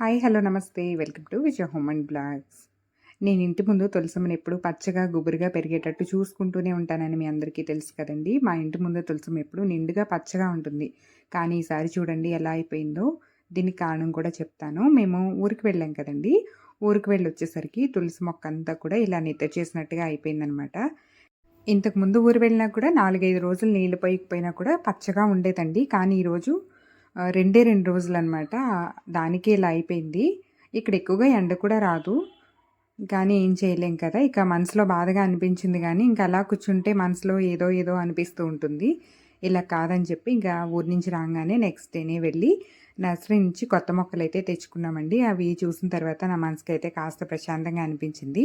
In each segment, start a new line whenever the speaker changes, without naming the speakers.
Hi hello నమస్తే. Welcome to Vijaya home and blogs. నేను ఇంటి ముందు తులసమ్మని ఎప్పుడు పచ్చగా గుబురుగా పెరిగేటట్టు చూసుకుంటూనే ఉంటానని మీ అందరికీ తెలుసు కదండి. మా ఇంటి ముందు తులసమ్మ ఎప్పుడు నిండుగా పచ్చగా ఉంటుంది. కానీ ఈసారి చూడండి ఎలా అయిపోయిందో. దీనికి కారణం కూడా చెప్తాను. మేము ఊరికి వెళ్ళాం కదండి. ఊరికి వెళ్ళి వచ్చేసరికి తులసి మొక్క అంతా కూడా ఇలా నిద్ర చేసినట్టుగా అయిపోయిందనమాట. ఇంతకుముందు ఊరు వెళ్ళినా కూడా నాలుగైదు రోజులు నీళ్ళు పోయకపోయినా కూడా పచ్చగా ఉండేదండి. కానీ ఈరోజు రెండే రెండు రోజులు అనమాట దానికే ఇలా అయిపోయింది. ఇక్కడ ఎక్కువగా ఎండ కూడా రాదు. కానీ ఏం చేయలేం కదా ఇక మనసులో బాధగా అనిపించింది కానీ ఇంకా అలా కూర్చుంటే మనసులో ఏదో ఏదో అనిపిస్తూ ఉంటుంది. ఇలా కాదని చెప్పి ఇంకా ఊరి నుంచి రాగానే నెక్స్ట్ డేనే వెళ్ళి నర్సరీ నుంచి కొత్త మొక్కలు అయితే తెచ్చుకున్నామండి. అవి చూసిన తర్వాత నా మనసుకి అయితే కాస్త ప్రశాంతంగా అనిపించింది.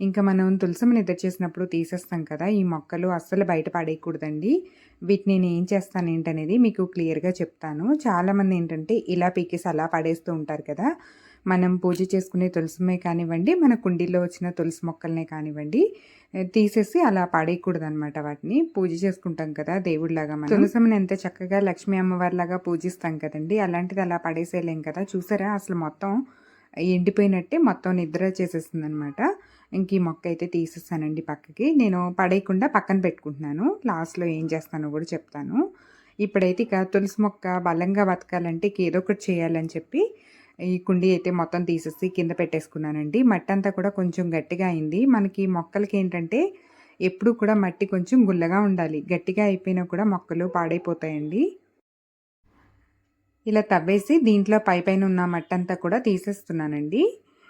ఇంకా మనం తులసమ్మని నిద్ర చేసినప్పుడు తీసేస్తాం కదా ఈ మొక్కలు అస్సలు బయట పడేయకూడదండి. వీటిని నేను ఏం చేస్తాను ఏంటనేది మీకు క్లియర్గా చెప్తాను. చాలామంది ఏంటంటే ఇలా పీకేసి అలా పడేస్తూ ఉంటారు కదా మనం పూజ చేసుకునే తులసమే కానివ్వండి మన కుండీలో వచ్చిన తులసి మొక్కలనే కానివ్వండి. తీసేసి అలా పడేయకూడదు అనమాట వాటిని. పూజ చేసుకుంటాం కదా దేవుడిలాగా మనం. తులసమ్మని ఎంత చక్కగా లక్ష్మీ అమ్మవారిలాగా పూజిస్తాం కదండి. అలాంటిది అలా పడేసేయలేం కదా. చూసారా? అసలు మొత్తం ఎండిపోయినట్టే మొత్తం నిద్ర చేసేస్తుంది అనమాట ఇంక ఈ మొక్క అయితే తీసేస్తానండి పక్కకి. నేను పడేయకుండా పక్కన పెట్టుకుంటున్నాను. లాస్ట్లో ఏం చేస్తానో కూడా చెప్తాను. ఇప్పుడైతే ఇక తులసి మొక్క బలంగా బతకాలంటే ఇక ఏదో ఒకటి చేయాలని చెప్పి ఈ కుండీ అయితే మొత్తం తీసేసి కింద పెట్టేసుకున్నానండి. మట్టి అంతా కూడా కొంచెం గట్టిగా అయింది. మనకి మొక్కలకి ఏంటంటే ఎప్పుడు కూడా మట్టి కొంచెం గుల్లగా ఉండాలి. గట్టిగా అయిపోయినా కూడా మొక్కలు పాడైపోతాయండి. ఇలా తవ్వేసి దీంట్లో పై పైన ఉన్న మట్టి అంతా కూడా తీసేస్తున్నానండి.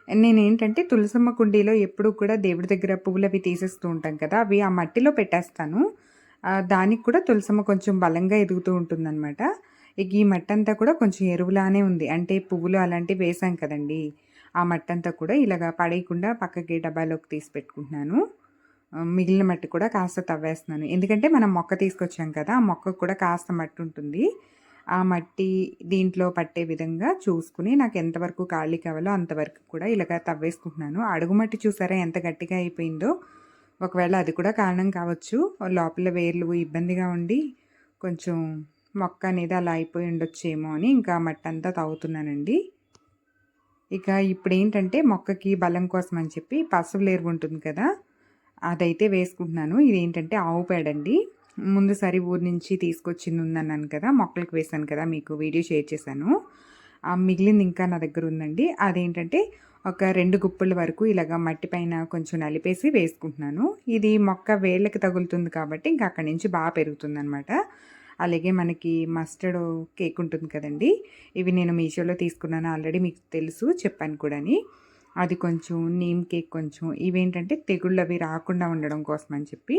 నేనేంటంటే తులసమ్మ కుండీలో ఎప్పుడు కూడా దేవుడి దగ్గర పువ్వులు అవి తీసేస్తూ ఉంటాం కదా అవి ఆ మట్టిలో పెట్టేస్తాను. దానికి కూడా తులసమ్మ కొంచెం బలంగా ఎదుగుతూ ఉంటుందన్నమాట. ఇక ఈ మట్టి అంతా కూడా కొంచెం ఎరువులానే ఉంది. అంటే పువ్వులు అలాంటివి వేసాం కదండి. ఆ మట్టి అంతా కూడా ఇలాగా పడేయకుండా పక్కకి డబ్బాలోకి తీసి పెట్టుకుంటున్నాను. మిగిలిన మట్టి కూడా కాస్త తవ్వేస్తున్నాను. ఎందుకంటే మనం మొక్క తీసుకొచ్చాం కదా ఆ మొక్కకు కూడా కాస్త మట్టి ఉంటుంది. ఆ మట్టి దీంట్లో పట్టే విధంగా చూసుకుని నాకు ఎంతవరకు ఖాళీ కావాలో అంతవరకు కూడా ఇలాగ తవ్వేసుకుంటున్నాను. అడుగు మట్టి చూసారా ఎంత గట్టిగా అయిపోయిందో? ఒకవేళ అది కూడా కారణం కావచ్చు. లోపల వేర్లు ఇబ్బందిగా ఉండి కొంచెం మొక్క అనేది అలా అయిపోయి ఉండొచ్చేమో అని ఇంకా మట్టి అంతా తాగుతున్నానండి. ఇక ఇప్పుడు ఏంటంటే మొక్కకి బలం కోసం అని చెప్పి పసుపు లేరు ఉంటుంది కదా అదైతే వేసుకుంటున్నాను. ఇదేంటంటే ఆవు పేడండి. ముందుసారి ఊరి నుంచి తీసుకొచ్చింది ఉందన్నాను కదా మొక్కలకు వేసాను కదా మీకు వీడియో షేర్ చేశాను. మిగిలింది ఇంకా నా దగ్గర ఉందండి. అదేంటంటే ఒక రెండు గుప్పల వరకు ఇలాగ మట్టి పైన కొంచెం నలిపేసి వేసుకుంటున్నాను. ఇది మొక్క వేళ్ళకి తగులుతుంది కాబట్టి ఇంకా అక్కడి నుంచి బాగా పెరుగుతుంది అలాగే మనకి మస్టర్డ్ కేక్ ఉంటుంది కదండి. ఇవి నేను మీషోలో తీసుకున్నాను. ఆల్రెడీ మీకు తెలుసు చెప్పాను కూడాని. అది కొంచెం నీమ్ కేక్ కొంచెం ఇవేంటంటే తెగుళ్ళు అవి రాకుండా ఉండడం కోసం అని చెప్పి.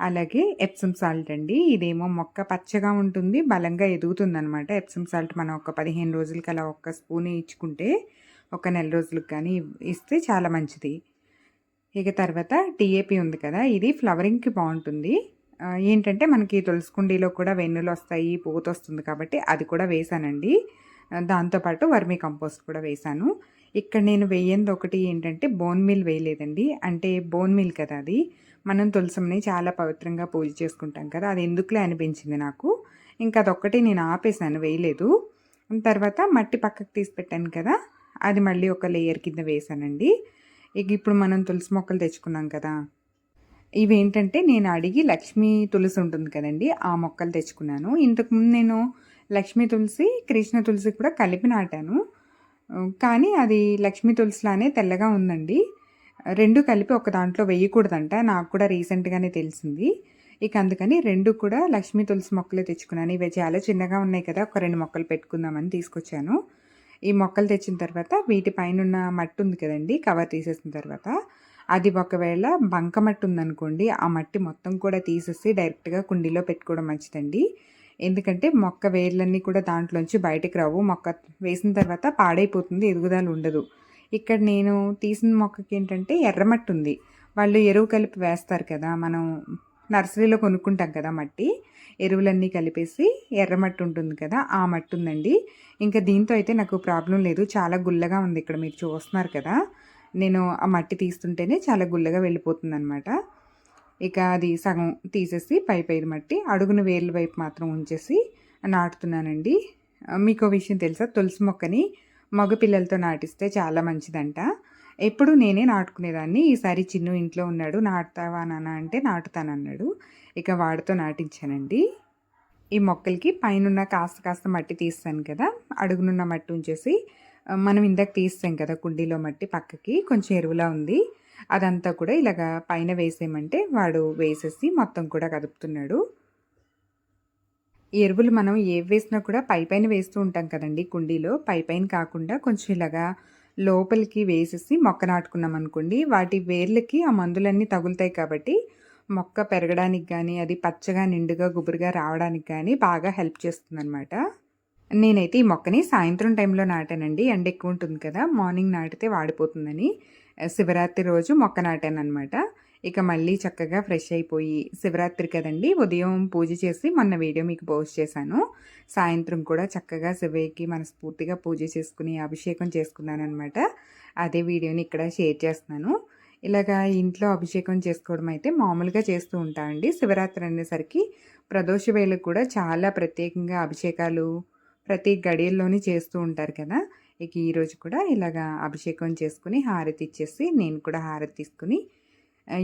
అలాగే ఎప్సమ్ సాల్ట్ అండి. ఇదేమో మొక్క పచ్చగా ఉంటుంది బలంగా ఎదుగుతుంది అనమాట ఎప్సమ్ సాల్ట్ మనం ఒక పదిహేను రోజులకి అలా ఒక్క స్పూన్ ఇచ్చుకుంటే ఒక నెల రోజులకు కానీ ఇస్తే చాలా మంచిది. ఇక తర్వాత టీఏపీ ఉంది కదా ఇది ఫ్లవరింగ్కి బాగుంటుంది. ఏంటంటే మనకి తులసి కుండీలో కూడా వెన్నులు వస్తాయి పూత వస్తుంది కాబట్టి అది కూడా వేసానండి. దాంతోపాటు వర్మీ కంపోస్ట్ కూడా వేశాను ఇక్కడ నేను వేయంది ఒకటి ఏంటంటే బోన్ మిల్ వేయలేదండి. అంటే బోన్ మిల్ కదా అది. మనం తులసంని చాలా పవిత్రంగా పూజ చేసుకుంటాం కదా అది ఎందుకులే అనిపించింది నాకు. ఇంకా అదొక్కటి నేను ఆపేసాను వేయలేదు. తర్వాత మట్టి పక్కకు తీసి పెట్టాను కదా అది మళ్ళీ ఒక లేయర్ కింద వేసానండి. ఇక ఇప్పుడు మనం తులసి మొక్కలు తెచ్చుకున్నాం కదా ఇవేంటంటే నేను అడిగి లక్ష్మీ తులసి ఉంటుంది కదండి ఆ మొక్కలు తెచ్చుకున్నాను. ఇంతకుముందు నేను లక్ష్మీ తులసి కృష్ణ తులసి కూడా కలిపి నాటాను. కానీ అది లక్ష్మీ తులసిలానే తెల్లగా ఉందండి. రెండు కలిపి ఒక దాంట్లో వేయకూడదంట నాకు కూడా రీసెంట్గానే తెలిసింది. ఇక అందుకని రెండు కూడా లక్ష్మీ తులసి మొక్కలే తెచ్చుకున్నాను. ఇవి చాలా చిన్నగా ఉన్నాయి కదా ఒక రెండు మొక్కలు పెట్టుకుందామని తీసుకొచ్చాను. ఈ మొక్కలు తెచ్చిన తర్వాత వీటి పైన ఉన్న మట్టి ఉంది కదండి కవర్ తీసేసిన తర్వాత అది ఒకవేళ బంక మట్టి ఉందనుకోండి ఆ మట్టి మొత్తం కూడా తీసేసి డైరెక్ట్గా కుండీలో పెట్టుకోవడం మంచిదండి. ఎందుకంటే మొక్క వేర్లన్నీ కూడా దాంట్లోంచి బయటకు రావు. మొక్క వేసిన తర్వాత పాడైపోతుంది ఎదుగుదల ఉండదు. ఇక్కడ నేను తీసిన మొక్కకి ఏంటంటే ఎర్రమట్టి ఉంది వాళ్ళు ఎరువు కలిపి వేస్తారు కదా మనం నర్సరీలో కొనుక్కుంటాం కదా మట్టి ఎరువులన్నీ కలిపేసి ఎర్రమట్టి ఉంటుంది కదా ఆ మట్టి ఉందండి ఇంకా దీంతో అయితే నాకు ప్రాబ్లం లేదు. చాలా గుల్లగా ఉంది ఇక్కడ మీరు చూస్తున్నారు కదా. నేను ఆ మట్టి తీస్తుంటేనే చాలా గుల్లగా వెళ్ళిపోతుంది అనమాట ఇక అది సగం తీసేసి పై పైన మట్టి అడుగున వేర్ల వైపు మాత్రం ఉంచేసి నాటుతున్నానండి. మీకు విషయం తెలుసా? తులసి మొక్కని మగ పిల్లలతో నాటిస్తే చాలా మంచిదంట. ఎప్పుడు నేనే నాటుకునేదాన్ని. ఈసారి చిన్ను ఇంట్లో ఉన్నాడు నాటుతావా నాన్న అంటే నాటుతానన్నాడు. ఇక వాడితో నాటించానండి. ఈ మొక్కలకి పైనున్న కాస్త కాస్త మట్టి తీస్తాను కదా అడుగునున్న మట్టి ఉంచేసి మనం ఇందాక తీస్తాం కదా కుండీలో మట్టి పక్కకి కొంచెం ఎరువులా ఉంది. అదంతా కూడా ఇలాగా పైన వేసేయమంటే వాడు వేసేసి మొత్తం కూడా కదుపుతున్నాడు. ఎరువులు మనం ఏ వేసినా కూడా పై పైన వేస్తూ ఉంటాం కదండి కుండీలో. పై పైన కాకుండా కొంచెం ఇలాగా లోపలికి వేసేసి మొక్క నాటుకున్నాం అనుకోండి వాటి వేర్లకి ఆ మందులన్నీ తగులుతాయి కాబట్టి మొక్క పెరగడానికి కానీ అది పచ్చగా నిండుగా గుబురుగా రావడానికి కానీ బాగా హెల్ప్ చేస్తుంది అనమాట నేనైతే ఈ మొక్కని సాయంత్రం టైంలో నాటానండి. ఎండ ఎక్కువ ఉంటుంది కదా మార్నింగ్ నాటితే వాడిపోతుందని. శివరాత్రి రోజు మొక్క నాటాను అనమాట ఇక మళ్ళీ చక్కగా ఫ్రెష్ అయిపోయి శివరాత్రి కదండి ఉదయం పూజ చేసి మొన్న వీడియో మీకు పోస్ట్ చేశాను. సాయంత్రం కూడా చక్కగా శివయ్యకి మనస్ఫూర్తిగా పూజ చేసుకుని అభిషేకం చేసుకున్నాను అనమాట అదే వీడియోని ఇక్కడ షేర్ చేస్తున్నాను. ఇలాగా ఇంట్లో అభిషేకం చేసుకోవడం అయితే మామూలుగా చేస్తూ ఉంటామండి శివరాత్రి అనేసరికి ప్రదోష వేళకు కూడా చాలా ప్రత్యేకంగా అభిషేకాలు ప్రతి గడియల్లోని చేస్తూ ఉంటారు కదా? ఇక ఈరోజు కూడా ఇలాగా అభిషేకం చేసుకుని హారతి ఇచ్చేసి నేను కూడా హారతి తీసుకుని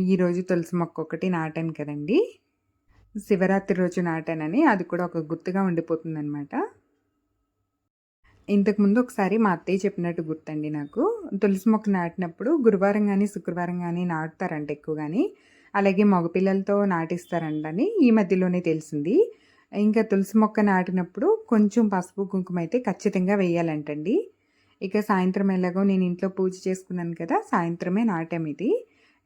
ఈరోజు తులసి మొక్క ఒకటి నాటాను కదండి. శివరాత్రి రోజు నాటానని అది కూడా ఒక గుర్తుగా ఉండిపోతుంది అనమాట ఇంతకుముందు ఒకసారి మా అత్తయ్య చెప్పినట్టు గుర్తండి నాకు. తులసి మొక్క నాటినప్పుడు గురువారం కానీ శుక్రవారం కానీ నాటుతారంట ఎక్కువ కానీ అలాగే మగపిల్లలతో నాటిస్తారంటని ఈ మధ్యలోనే తెలిసింది. ఇంకా తులసి మొక్క నాటినప్పుడు కొంచెం పసుపు కుంకుమ అయితే ఖచ్చితంగా వేయాలంటండి. ఇక సాయంత్రం ఎలాగో నేను ఇంట్లో పూజ చేసుకున్నాను కదా సాయంత్రమే నాటాం ఇది.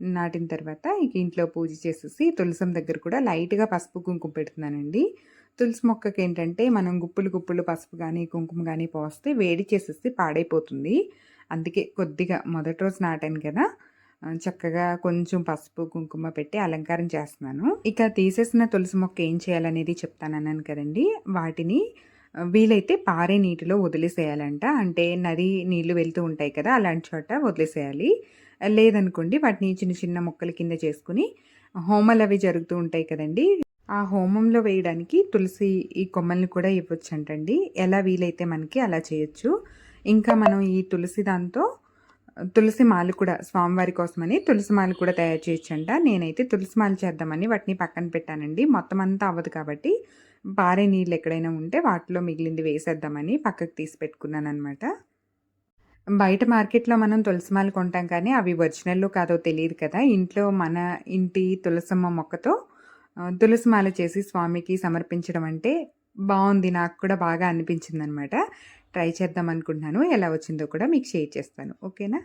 నాటిన తర్వాత ఇక ఇంట్లో పూజ చేసేసి తులసం దగ్గర కూడా లైట్గా పసుపు కుంకుమ పెడుతున్నానండి. తులసి మొక్కకి ఏంటంటే మనం గుప్పులు గుప్పులు పసుపు కానీ కుంకుమ కానీ పోస్తే వేడి చేసేసి పాడైపోతుంది. అందుకే కొద్దిగా మొదటి రోజు నాటాను కదా చక్కగా కొంచెం పసుపు కుంకుమ పెట్టి అలంకారం చేస్తున్నాను. ఇక తీసేసిన తులసి మొక్క ఏం చేయాలనేది చెప్తానన్నాను కదండి. వాటిని వీలైతే పారే నీటిలో వదిలేసేయాలంట. అంటే నది నీళ్ళు వెళ్తూ ఉంటాయి కదా అలాంటి చోట వదిలేసేయాలి. లేదనుకోండి వాటిని చిన్న చిన్న మొక్కల కింద చేసుకుని హోమాలు అవి జరుగుతూ ఉంటాయి కదండి. ఆ హోమంలో వేయడానికి తులసి ఈ కొమ్మల్ని కూడా ఇవ్వచ్చు అంటండి ఎలా వీలైతే మనకి అలా చేయొచ్చు. ఇంకా మనం ఈ తులసి దాంతో తులసి మాలు కూడా స్వామివారి కోసమని తులసి మాలు కూడా తయారు చేయొచ్చంట నేనైతే తులసి మాలు చేద్దామని వాటిని పక్కన పెట్టానండి. మొత్తం అంతా అవ్వదు కాబట్టి పారే నీళ్ళు ఎక్కడైనా ఉంటే వాటిలో మిగిలింది వేసేద్దామని పక్కకు తీసి పెట్టుకున్నాను అనమాట బయట మార్కెట్లో మనం తులసిమాలు కొంటాం కానీ అవి ఒరిజినల్లో కాదో తెలియదు కదా. ఇంట్లో మన ఇంటి తులసమ్మ మొక్కతో తులసిమాల చేసి స్వామికి సమర్పించడం అంటే బాగుంది. నాకు కూడా బాగా అనిపించింది అనమాట ట్రై చేద్దాం అనుకుంటున్నాను. ఎలా వచ్చిందో కూడా మీకు షేర్ చేస్తాను. ఓకేనా?